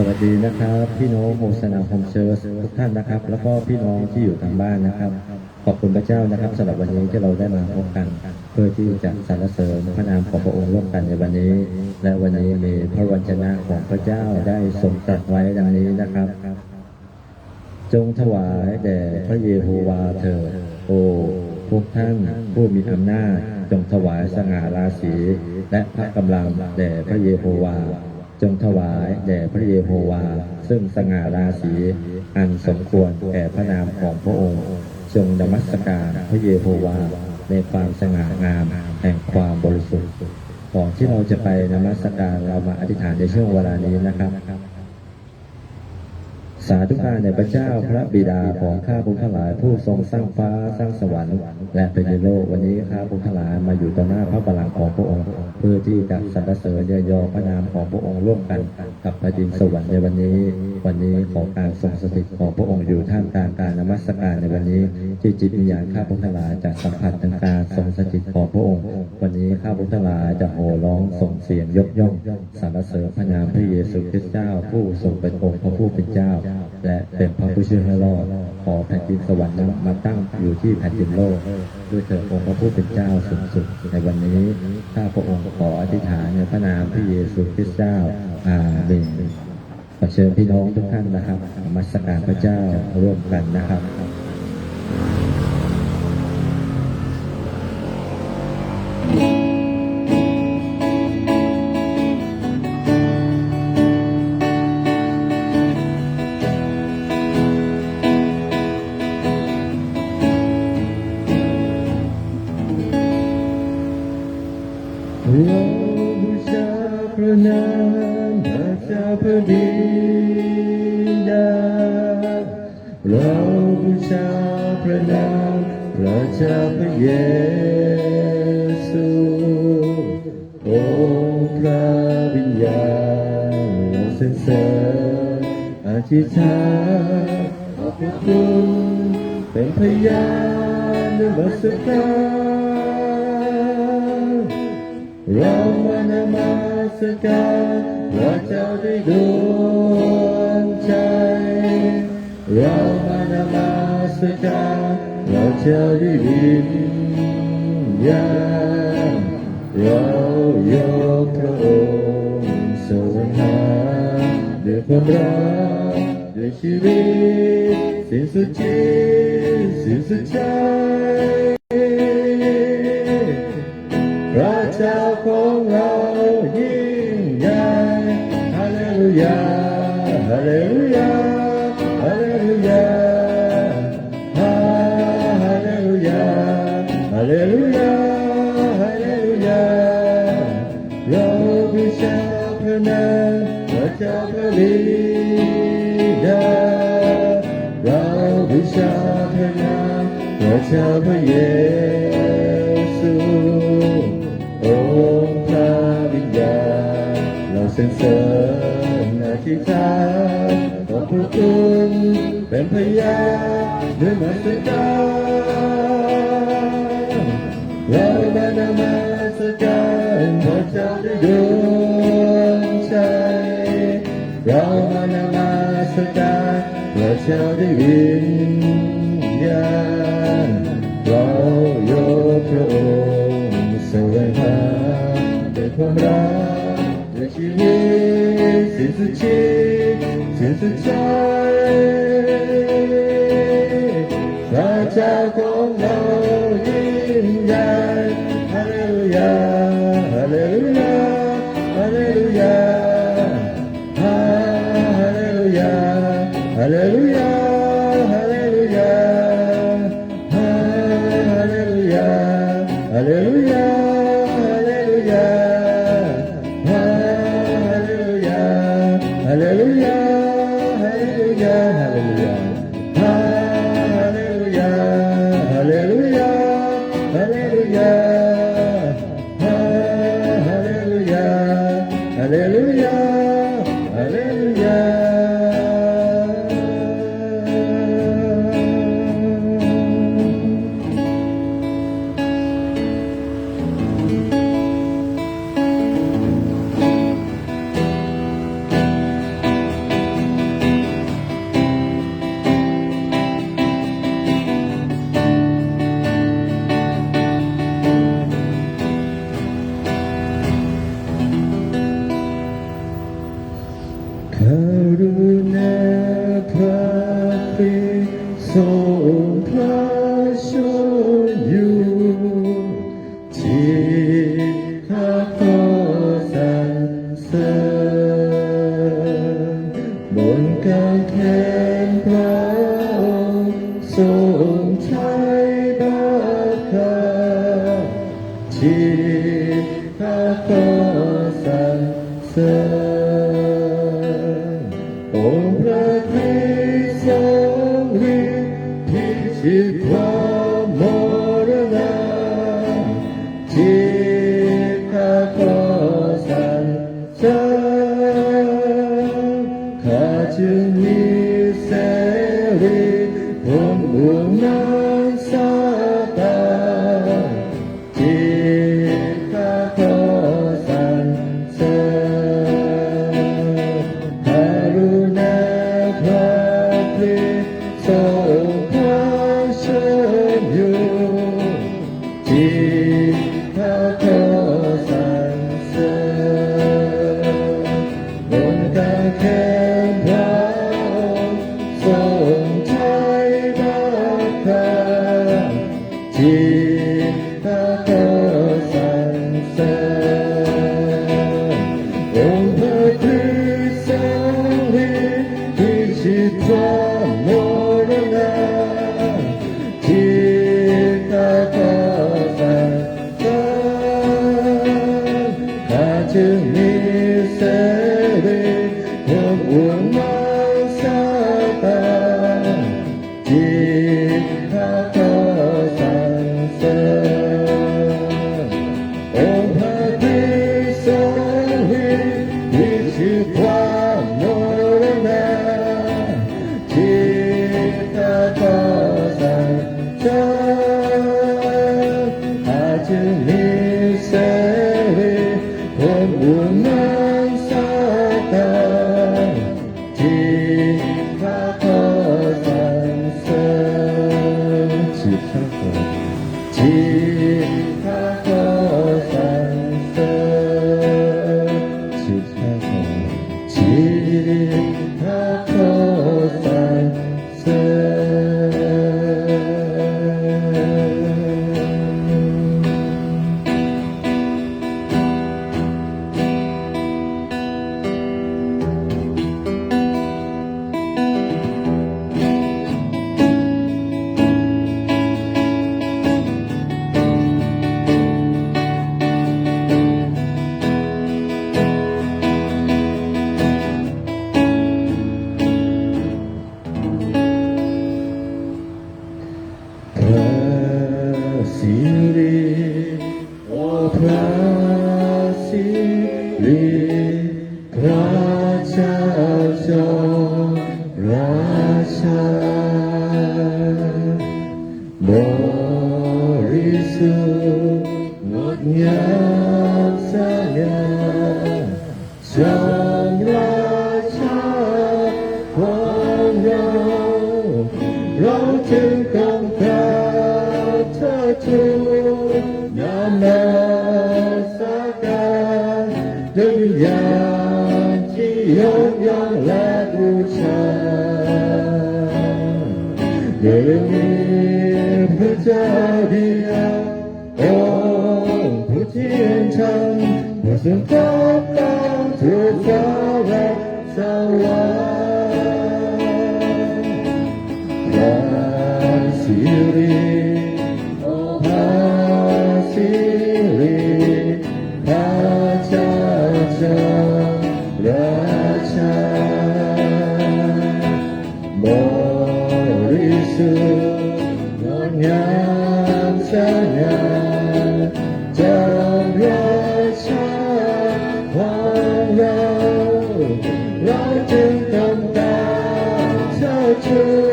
สวัสดีนะครับ พี่น้องโฮสนาคมเชิร์ทุกท่านนะครับ แล้วก็พี่น้องที่อยู่ทางบ้านนะครับ ขอบคุณพระเจ้านะครับสำหรับวันนี้ที่เราได้มาพบกัน เพื่อที่จะสรรเสริญพระนามของพระองค์ร่วมกันในวันนี้ และวันนี้มีพระวจนะของพระเจ้าได้ทรงตรัสไว้ดังนี้นะครับ จงถวายแด่พระเยโฮวาเถิดโอ้พวกท่านผู้มีอำนาจจงถวายสง่าราศีและพระกำลังแด่พระเยโฮวา จงถวายแด่พระเยโฮวา ซึ่งสง่าราศีอันสมควรแก่พระนามของพระองค์จงนมัสการพระเยโฮวา ในความสง่างามแห่งความบริสุทธิ์ก่อนที่เราจะไปนมัสการเรามาอธิษฐานในช่วงเวลานี้นะครับ สาธุการในพระเจ้าพระบิดาของข้าพุทธหลายผู้ทรงสร้างฟ้าสร้างสวรรค์ และเป็นโลกวันนี้ข้าพุทธหลายมาอยู่ต่อหน้าพระบัลลังก์ของพระองค์ เพื่อที่จะสรรเสริญเยยอพระนามของพระองค์ร่วมกันกับพระดินสวรรค์ในวันนี้ วันนี้ขอการทรงสถิตของพระองค์อยู่ท่ามกลางการนมัสการในวันนี้ ที่จิตวิญญาณข้าพุทธลาจะสัมผัสถึงการทรงสถิตของพระองค์ วันนี้ข้าพุทธลาจะโห่ร้องส่งเสียงยกย่องสรรเสริญพระนามพระเยซูคริสต์เจ้า ผู้ทรงเป็นองค์พระผู้เป็นเจ้า และเป็นพระผู้ชื่วยให้รอดขอแผ่นดินสวรรค์นั้นมาตั้งอยู่ที่แผ่นดินโลก ด้วยเถิดองค์พระผู้เป็นเจ้าสูงสุดในวันนี้ข้าพระองค์ขออธิษฐานในพระนามพระเยซูคริสต์เจ้าอาเบนขอเชิญพี่น้องทุกท่านนะครับมาสักการพระเจ้าร่วมกันนะครับ ระนามพระเจ้าพระบิดาเราบูชาพระนามพระเจ้าพระเยซูองค์พระวิญญาณสรรเสริญอธิษฐานขอบพระคุณเป็นพยานในมัสการเรามานมา ชการว่าจะได้ดวงใจ เรามานมาสการเราจะได้ยิมยานเรายกพระองค์สวรรค์ด้วยความรักเด้วยชีวิตสิ้นสุดจิตสิ้นสุดใจ Hallelujah, Hallelujah, Hallelujah, Hallelujah, Hallelujah. Love is our command, what shall believe? Love is our command, what shall believe? Oh, Tavinda, love and ตาขอบคุณเป็นพยานด้วยมันจะตาและนานามาสกายพอะเจ้าได้ดวงใจเรามานามาสกายพระเจ้าได้วิญญาณเราโยพระองค์สวรรค์ด้วยความรักด้วยชีวิตสิ้นสุดชี the day. de 永远来不成。有你不叫你我不坚强，我想找到就找来找我。church.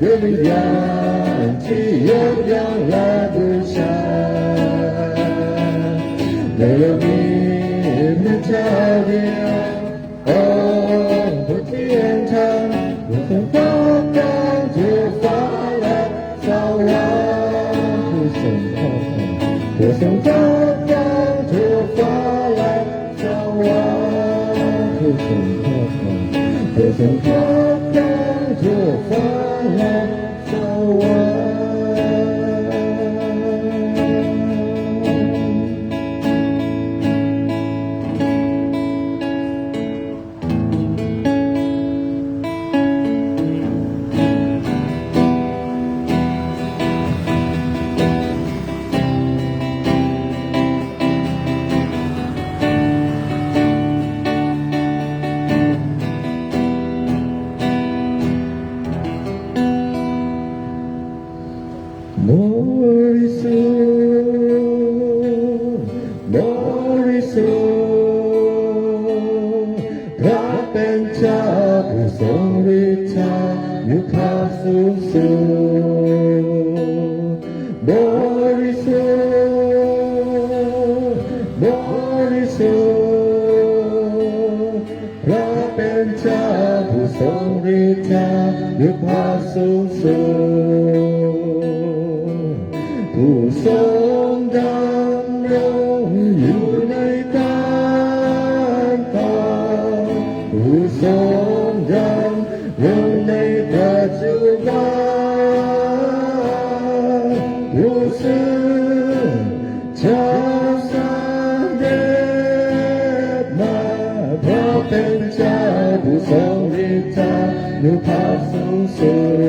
Đêm vàng chỉ yêu nhau là buổi sáng Để biết nước cho điều Ôm một thiên thang Một thân phố cao chưa phá lạc Sao lòng Cứ sống khó khăn Cứ sống khó khăn chưa the world. บริสุทมริสุพระเป็นเจ้าผู้ทรงฤทธานุภาสูสุดบริสุทมริสุพระเป็นเจ้าผู้ทรงฤทธานุภาสูงสุด ผู้ทรงดำรงอยู่ในตานตาผู้ทรงดำรงในปัจจุบันผู้ซึ่งจะสเด็จมาเพราะเป็นเจ้าผู้ทรงฤทธานุภาพสูงสุ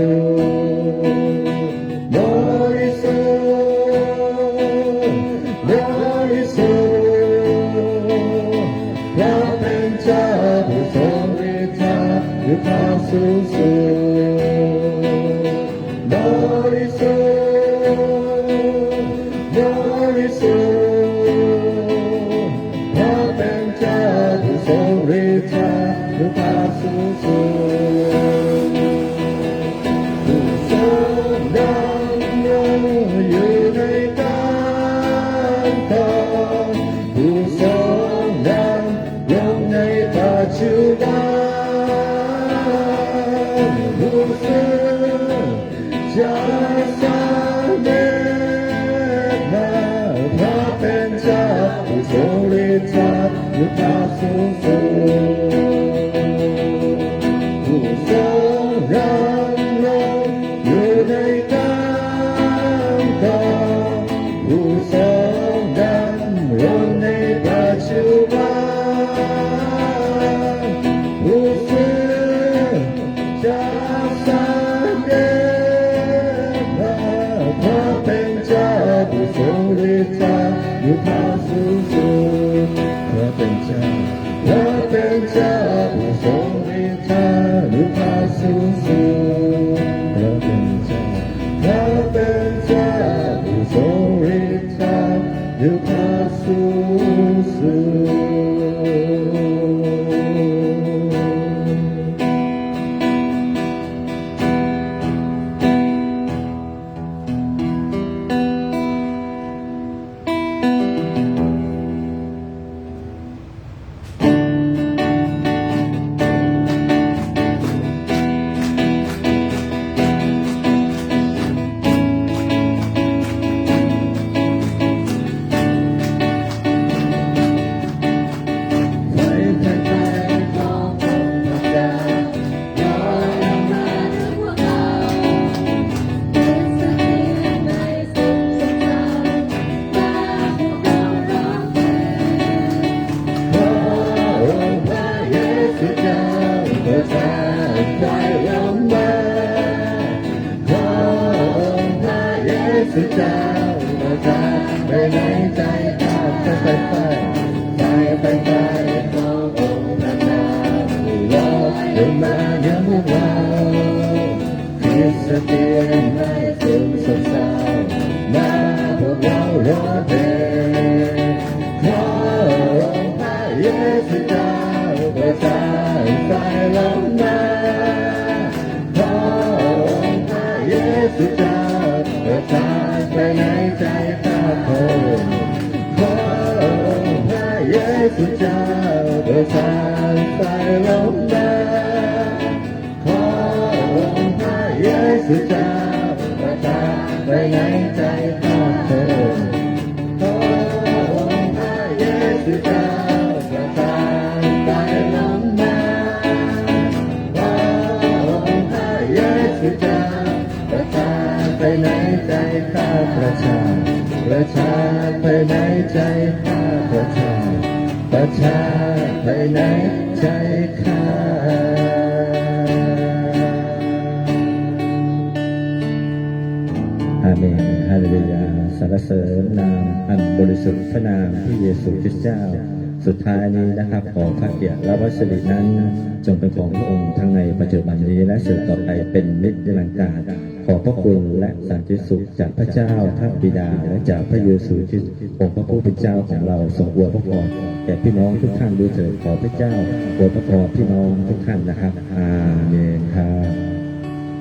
more. ในใจข้าประชาประชาภายในใจข้าอาเมนฮาเลลูยาสรรเสริญนามอันบริสุทธิ์พระนามพระเยซูคริสต์เจ้า สุดท้ายนี้นะครับขอพระเกียรติและวัสดินั้น จงเป็นของพระองค์ทั้งในปัจจุบันนี้และสืบต่อไปเป็นนิจนิรันดร์กาขอพระคุณและสันติสุขจากพระเจ้าพระบิดาและจากพระเยซูคริสต์องค์พระผู้เป็นเจ้าของเราทรงอวยพระพรแก่พี่น้องทุกท่านด้วยเถิดขอพระเจ้าอวยพระพรพี่น้องทุกท่านนะครับอาเมนครับ